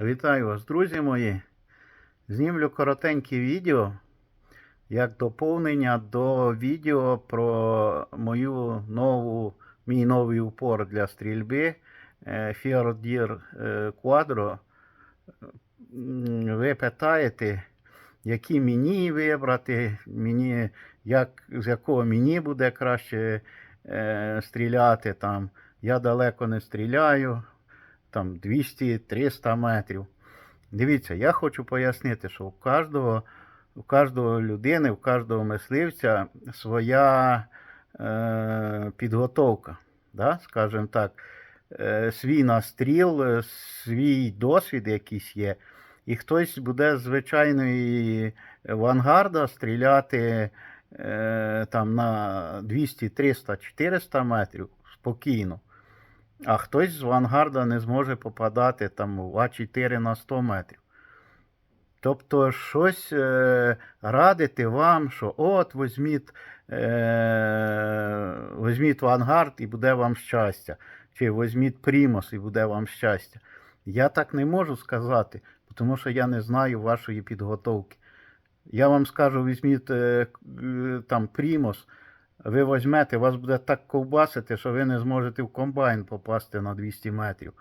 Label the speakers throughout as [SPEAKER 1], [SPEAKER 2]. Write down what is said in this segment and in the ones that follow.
[SPEAKER 1] Вітаю вас, друзі мої. Знімлю коротеньке відео як доповнення до відео про мою нову, мій новий упор для стрільби е, Fjordir е, Quadro. Ви питаєте, які мені вибрати, мені, як, з якого мені буде краще е, стріляти. Там. Я далеко не стріляю, там 200-300 метрів. Дивіться, я хочу пояснити, що у кожного, у кожного людини, у кожного мисливця своя е, підготовка. Да? Скажімо так, е, свій настріл, е, свій досвід якийсь є. І хтось буде з звичайної авангарда стріляти е, там на 200, 300, 400 метрів спокійно. А хтось з авангарда не зможе попадати там у А4 на 100 метрів. Тобто щось е, радити вам, що от візьміть, е, візьміть авангард і буде вам щастя. Чи візьміть примус і буде вам щастя. Я так не можу сказати, тому що я не знаю вашої підготовки. Я вам скажу, візьміть е, е, там примус, ви візьмете, вас буде так ковбасити, що ви не зможете в комбайн попасти на 200 метрів.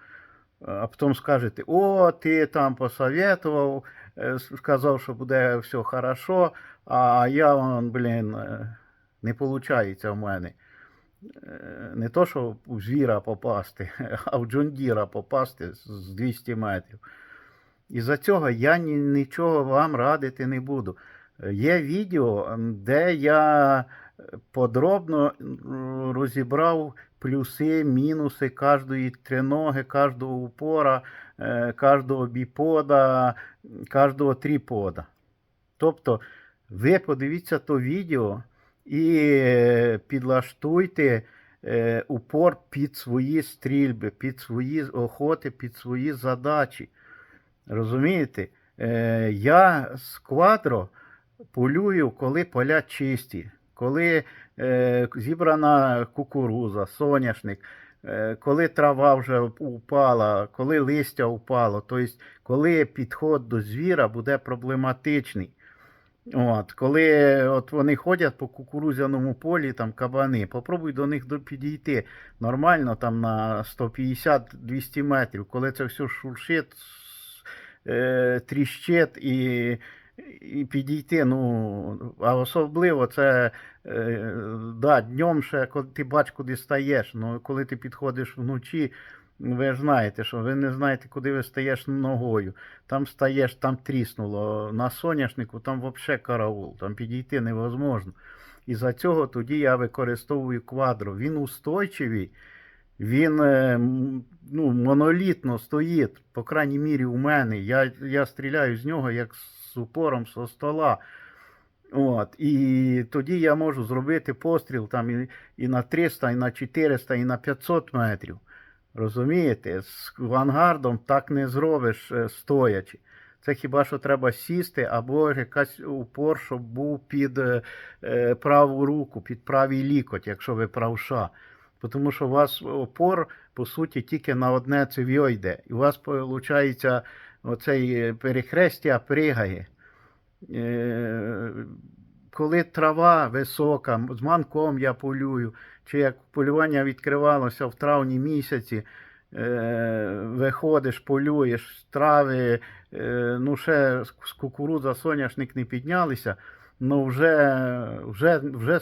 [SPEAKER 1] А потім скажете, о, ти там посоветував, е, сказав, що буде все хорошо, а я, блін, е, не виходить в мене. Е, Не то, що в звіра попасти, а в Джондіра попасти з 200 метрів. І за цього я нічого вам радити не буду. Є відео, де я подробно розібрав плюси, мінуси кожної триноги, кожного упора, е, кожного біпода, кожного тріпода. Тобто, ви подивіться то відео і е, підлаштуйте е, упор під свої стрільби, під свої охоти, під свої задачі. Розумієте? Я з квадро полюю, коли поля чисті, коли е, зібрана кукуруза, соняшник, е, коли трава вже упала, коли листя упало, тобто коли підход до звіра буде проблематичний. От, коли от вони ходять по кукурузяному полі, там кабани, попробуй до них підійти нормально там на 150-200 метрів, коли це все шуршить, е, тріщить і, і підійти. Ну, а особливо це е, да, днем ще, коли ти бач, куди стаєш. Ну, коли ти підходиш вночі, ви знаєте, що ви не знаєте, куди ви стаєш ногою. Там стаєш, там тріснуло. На соняшнику там взагалі караул, там підійти невозможно. І за цього тоді я використовую квадро. Він устойчивий, він е, ну, монолітно стоїть, по крайній мірі, у мене. Я, я стріляю з нього як з упором со стола. От, і тоді я можу зробити постріл там і, і на 300, і на 400, і на 500 метрів. Розумієте? З авангардом так не зробиш е, стоячи. Це хіба що треба сісти, або якась упор, щоб був під е, е, праву руку, під правий лікоть, якщо ви правша. Тому що у вас опор, по суті, тільки на одне цев'йо йде. І у вас, виходить, оцей е, перехрестя пригає. Е, коли трава висока, з манком я полюю, чи як полювання відкривалося в травні місяці, е, виходиш, полюєш, трави, ну ще з кукурудза, соняшник не піднялися, ну вже, вже, вже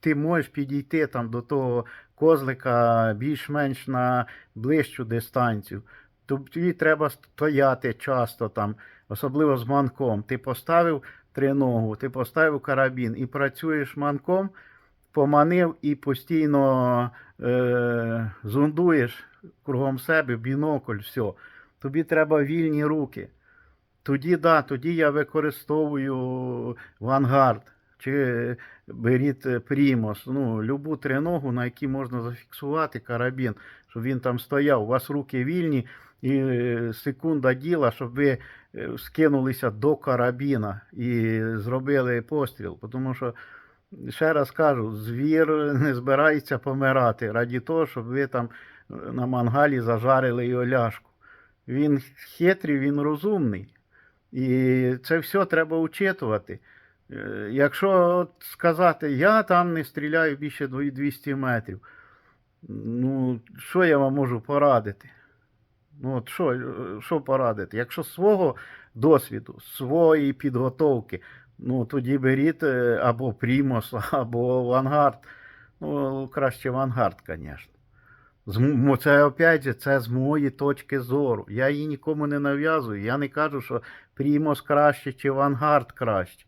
[SPEAKER 1] ти можеш підійти там до того козлика більш-менш на ближчу дистанцію. Тобі треба стояти часто там, особливо з манком. Ти поставив триногу, ти поставив карабін і працюєш манком, поманив і постійно е, зондуєш кругом себе, бінокль, все. Тобі треба вільні руки. Тоді, да, тоді я використовую вангард чи беріть е, ну, любу триногу, на якій можна зафіксувати карабін, щоб він там стояв. У вас руки вільні, і е, секунда діла, щоб ви е, скинулися до карабіна і зробили постріл. Тому що, ще раз кажу, звір не збирається помирати раді того, щоб ви там е, на мангалі зажарили його ляшку. він хитрий, він розумний. І це все треба учитувати. Якщо сказати, я там не стріляю більше 200 метрів, ну, що я вам можу порадити? Ну, от що, е, що порадити? Якщо свого досвіду, своєї підготовки, ну тоді беріть е, або Примус, або Вангард. Ну, краще Вангард, звісно. Це опять же, це з моєї точки зору. Я її нікому не нав'язую. Я не кажу, що Примус краще чи Вангард краще,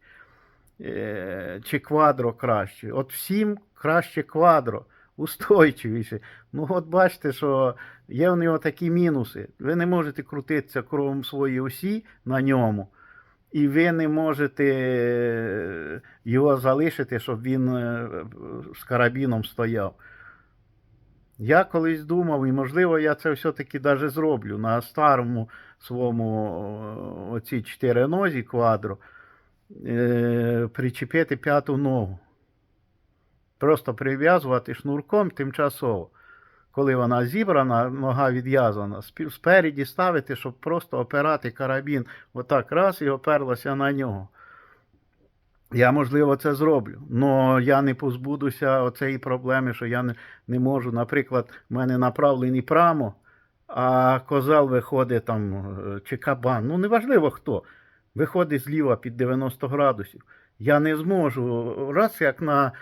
[SPEAKER 1] е, чи Квадро краще. От всім краще Квадро, устойчивіше. Ну, от бачите, що є в нього такі мінуси. Ви не можете крутитися кругом своєї осі на ньому, і ви не можете е, його залишити, щоб він е, з карабіном стояв. Я колись думав, і можливо, я це все-таки даже зроблю на старому своєму оці чотири нозі квадро, е, причепити п'яту ногу. Просто прив'язувати шнурком тимчасово. Коли вона зібрана, нога відв'язана, спереді ставити, щоб просто опирати карабін отак раз і оперлася на нього. Я, можливо, це зроблю. але я не позбудуся оцеї проблеми, що я не, не можу. Наприклад, в мене направлений прамо, а козел виходить там, е, чи кабан, ну неважливо хто, виходить зліва під 90 градусів. Я не зможу. Раз як на е,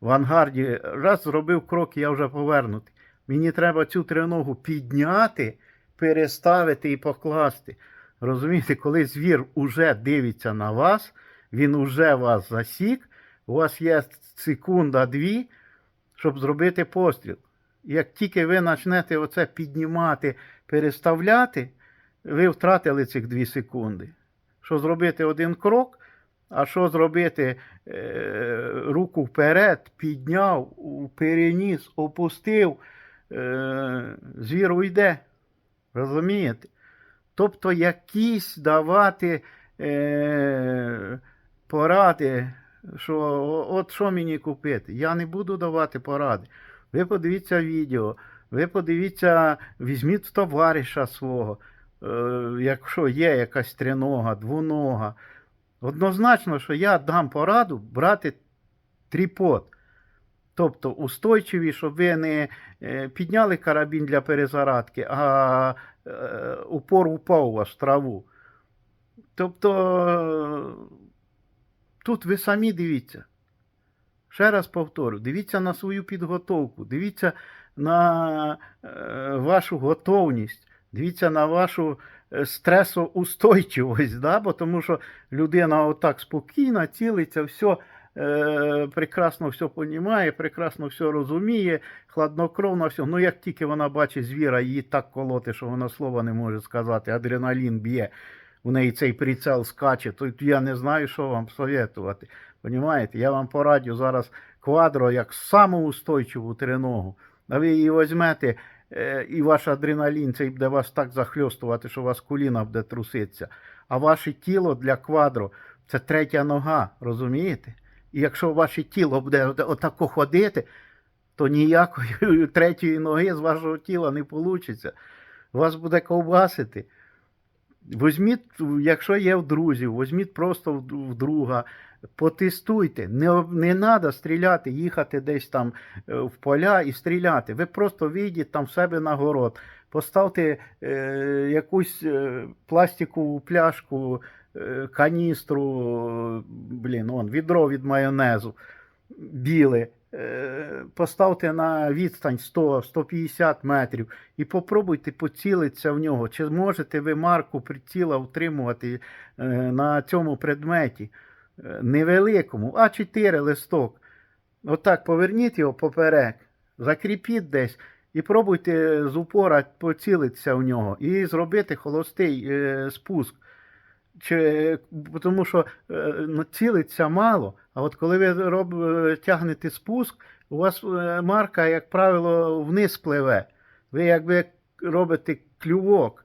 [SPEAKER 1] в ангарді, раз зробив крок, я вже повернутий. Мені треба цю триногу підняти, переставити і покласти. Розумієте, коли звір уже дивиться на вас, він уже вас засік, у вас є секунда-дві, щоб зробити постріл. Як тільки ви почнете оце піднімати, переставляти, ви втратили цих дві секунди. Що зробити один крок, а що зробити е, руку вперед, підняв, переніс, опустив, е, звір уйде. Розумієте? Тобто якісь давати е, поради, що от що мені купити. Я не буду давати поради. Ви подивіться відео, ви подивіться, візьміть товариша свого, якщо є якась тринога, двунога. Однозначно, що я дам пораду брати тріпод. Тобто устойчиві, щоб ви не е, підняли карабін для перезарадки, а е, упор упав у вас в траву. Тобто тут ви самі дивіться. Ще раз повторю, дивіться на свою підготовку, дивіться на е, вашу готовність, дивіться на вашу е, стресоустойчивість, да? бо тому що людина отак спокійно цілиться, все е, прекрасно все понімає, прекрасно все розуміє, хладнокровно все. Ну як тільки вона бачить звіра, її так колоти, що вона слова не може сказати, адреналін б'є, у неї цей прицел скаче, то я не знаю, що вам советувати. Понімаєте? Я вам порадю зараз квадро як самоустойчиву триногу. А ви її візьмете, і ваш адреналін цей буде вас так захльостувати, що у вас коліна буде труситися. А ваше тіло для квадро це третя нога, розумієте? І якщо ваше тіло буде отако ходити, то ніякої третьої ноги з вашого тіла не вийде. Вас буде ковбасити. Візьміть, якщо є в друзів, візьміть просто в друга, потестуйте. Не, не треба стріляти, їхати десь там е, в поля і стріляти. Ви просто вийдіть там в себе на город, поставте е, якусь е, пластикову пляшку, е, каністру, блін, он, відро від майонезу біле. Е, Поставте на відстань 100-150 метрів і попробуйте поцілитися в нього. Чи зможете ви марку приціла утримувати е, на цьому предметі е, невеликому, А4 листок. Отак поверніть його поперек, закріпіть десь і пробуйте з упора поцілитися в нього і зробити холостий спуск. Чи, тому що ну, цілиться мало, а от коли ви роб, е, тягнете спуск, у вас е, марка, як правило, вниз пливе. Ви якби робите клювок.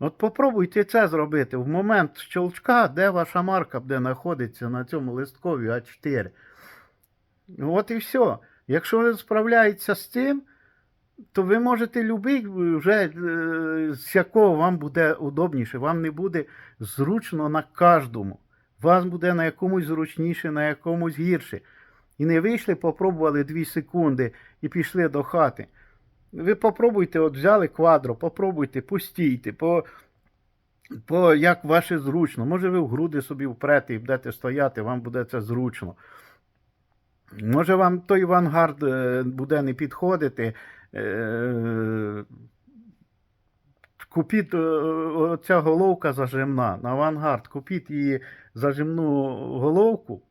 [SPEAKER 1] От попробуйте це зробити в момент щелчка, де ваша марка буде знаходиться на цьому листкові А4. От і все. Якщо ви справляєтеся з цим, то ви можете любий е, вже е, з якого вам буде удобніше. Вам не буде зручно на кожному. Вам буде на якомусь зручніше, на якомусь гірше. І не вийшли, попробували 2 секунди і пішли до хати. Ви попробуйте, от взяли квадро, попробуйте, постійте, по, по як ваше зручно. Може, ви в груди собі впрете і будете стояти, вам буде це зручно. Може, вам той авангард е, буде не підходити. Е, Купіть е, оця головка зажимна на авангард, купіть її зажимну головку,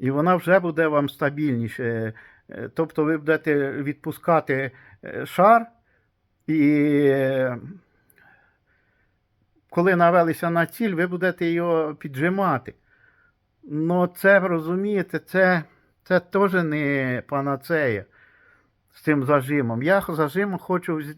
[SPEAKER 1] і вона вже буде вам стабільніше. Е, Тобто ви будете відпускати шар, і коли навелися на ціль, ви будете його піджимати. Ну, це розумієте, це, це теж не панацея з цим зажимом. Я зажим хочу, е,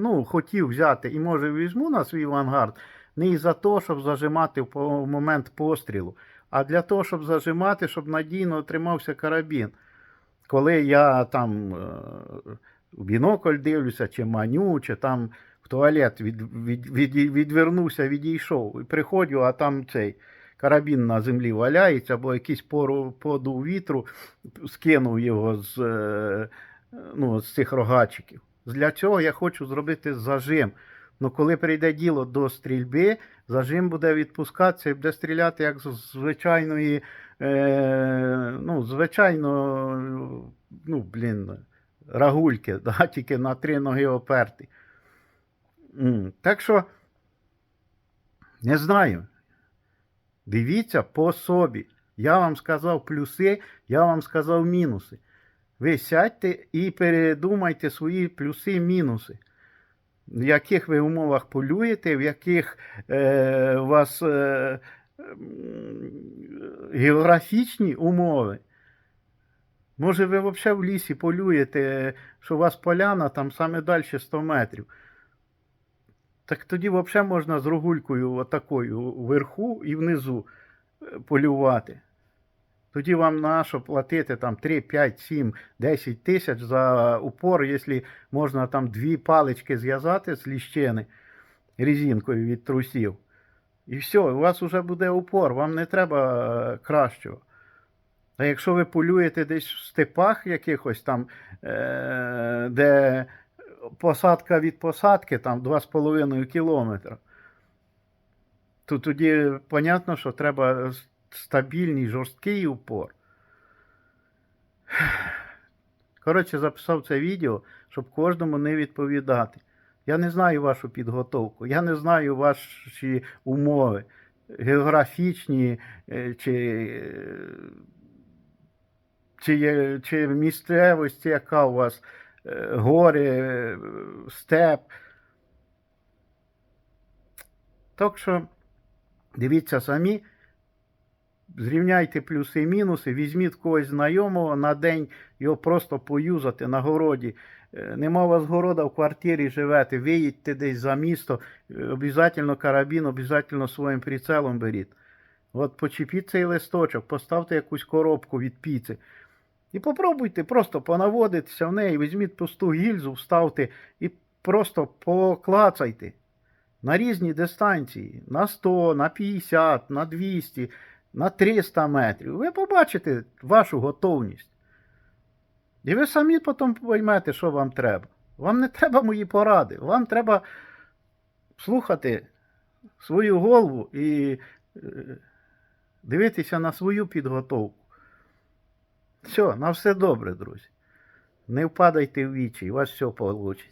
[SPEAKER 1] ну, хотів взяти і може візьму на свій авангард не із-за того, щоб зажимати в момент пострілу, а для того, щоб зажимати, щоб надійно тримався карабін. Коли я там е, в бінокль дивлюся, чи маню, чи там в туалет від, від, від, відвернувся, відійшов і приходжу, а там цей карабін на землі валяється, або якийсь пору, подув вітру, скинув його з, е, ну, з цих рогачиків. Для цього я хочу зробити зажим. Ну, коли прийде діло до стрільби, зажим буде відпускатися і буде стріляти як з звичайної, е, ну, звичайно, ну, блін, рагульки, да, тільки на три ноги оперти. Так що, не знаю. Дивіться по собі. Я вам сказав плюси, я вам сказав мінуси. Ви сядьте і передумайте свої плюси мінуси. В яких ви умовах полюєте, в яких е, у вас е, географічні умови. Може, ви взагалі в лісі полюєте, що у вас поляна там саме далі 100 метрів. Так тоді взагалі можна з рогулькою отакою вверху і внизу е, полювати. Тоді вам на що платити там 3, 5, 7, 10 тисяч за упор, якщо можна там дві палички зв'язати з ліщини резинкою від трусів. І все, у вас вже буде упор, вам не треба е, кращого. А якщо ви полюєте десь в степах якихось там, е- де посадка від посадки там 2,5 кілометра, то тоді понятно, що треба стабільний, жорсткий упор. Коротше, записав це відео, щоб кожному не відповідати. Я не знаю вашу підготовку, я не знаю ваші умови географічні е, чи, е, чи, чи місцевості, яка у вас е, гори, степ. Так що дивіться самі, зрівняйте плюси і мінуси, візьміть когось знайомого на день його просто поюзати на городі. Е, Нема у вас города в квартирі живете, виїдьте десь за місто, е, обов'язково карабін, обов'язково своїм прицелом беріть. От почепіть цей листочок, поставте якусь коробку від піци. І попробуйте просто понаводитися в неї, візьміть пусту гільзу, вставте і просто поклацайте на різні дистанції, на 100, на 50, на 200, на 300 метрів. Ви побачите вашу готовність. І ви самі потім поймете, що вам треба. Вам не треба мої поради. Вам треба слухати свою голову і е, дивитися на свою підготовку. Все, на все добре, друзі. Не впадайте в вічі, у вас все вийде.